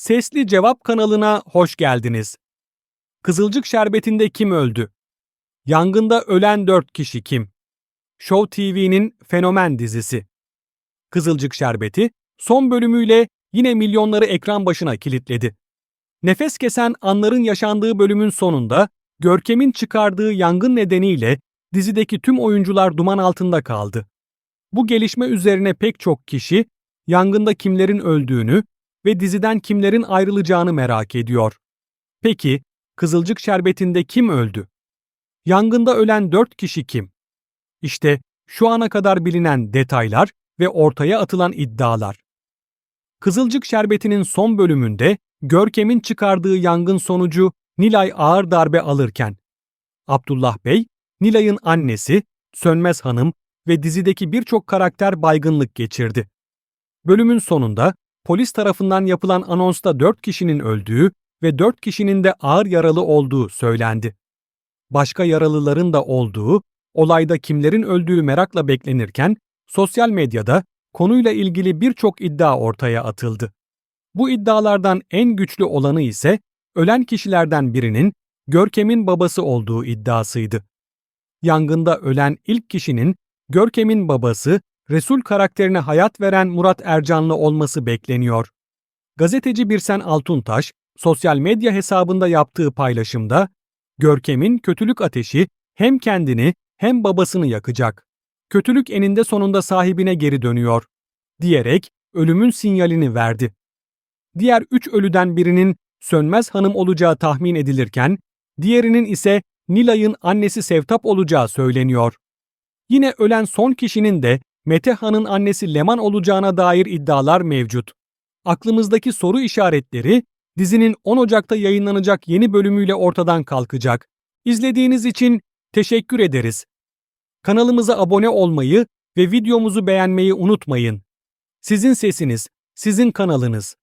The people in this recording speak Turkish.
Sesli Cevap kanalına hoş geldiniz. Kızılcık Şerbeti'nde kim öldü? Yangında ölen 4 kişi kim? Show TV'nin Fenomen dizisi. Kızılcık Şerbeti son bölümüyle yine milyonları ekran başına kilitledi. Nefes kesen anların yaşandığı bölümün sonunda Görkem'in çıkardığı yangın nedeniyle dizideki tüm oyuncular duman altında kaldı. Bu gelişme üzerine pek çok kişi yangında kimlerin öldüğünü ve diziden kimlerin ayrılacağını merak ediyor. Peki, Kızılcık Şerbeti'nde kim öldü? Yangında ölen dört kişi kim? İşte şu ana kadar bilinen detaylar ve ortaya atılan iddialar. Kızılcık Şerbeti'nin son bölümünde Görkem'in çıkardığı yangın sonucu Nilay ağır darbe alırken, Abdullah Bey, Nilay'ın annesi, Sönmez Hanım ve dizideki birçok karakter baygınlık geçirdi. Bölümün sonunda polis tarafından yapılan anonsta 4 kişinin öldüğü ve 4 kişinin de ağır yaralı olduğu söylendi. Başka yaralıların da olduğu, olayda kimlerin öldüğü merakla beklenirken, sosyal medyada konuyla ilgili birçok iddia ortaya atıldı. Bu iddialardan en güçlü olanı ise ölen kişilerden birinin Görkem'in babası olduğu iddiasıydı. Yangında ölen ilk kişinin Görkem'in babası Resul karakterine hayat veren Murat Ercanlı olması bekleniyor. Gazeteci Birsen Altuntaş, sosyal medya hesabında yaptığı paylaşımda, Görkem'in kötülük ateşi hem kendini hem babasını yakacak. Kötülük eninde sonunda sahibine geri dönüyor, diyerek ölümün sinyalini verdi. Diğer üç ölüden birinin Sönmez Hanım olacağı tahmin edilirken, diğerinin ise Nilay'ın annesi Sevtap olacağı söyleniyor. Yine ölen son kişinin de Mete Han'ın annesi Leman olacağına dair iddialar mevcut. Aklımızdaki soru işaretleri dizinin 10 Ocak'ta yayınlanacak yeni bölümüyle ortadan kalkacak. İzlediğiniz için teşekkür ederiz. Kanalımıza abone olmayı ve videomuzu beğenmeyi unutmayın. Sizin sesiniz, sizin kanalınız.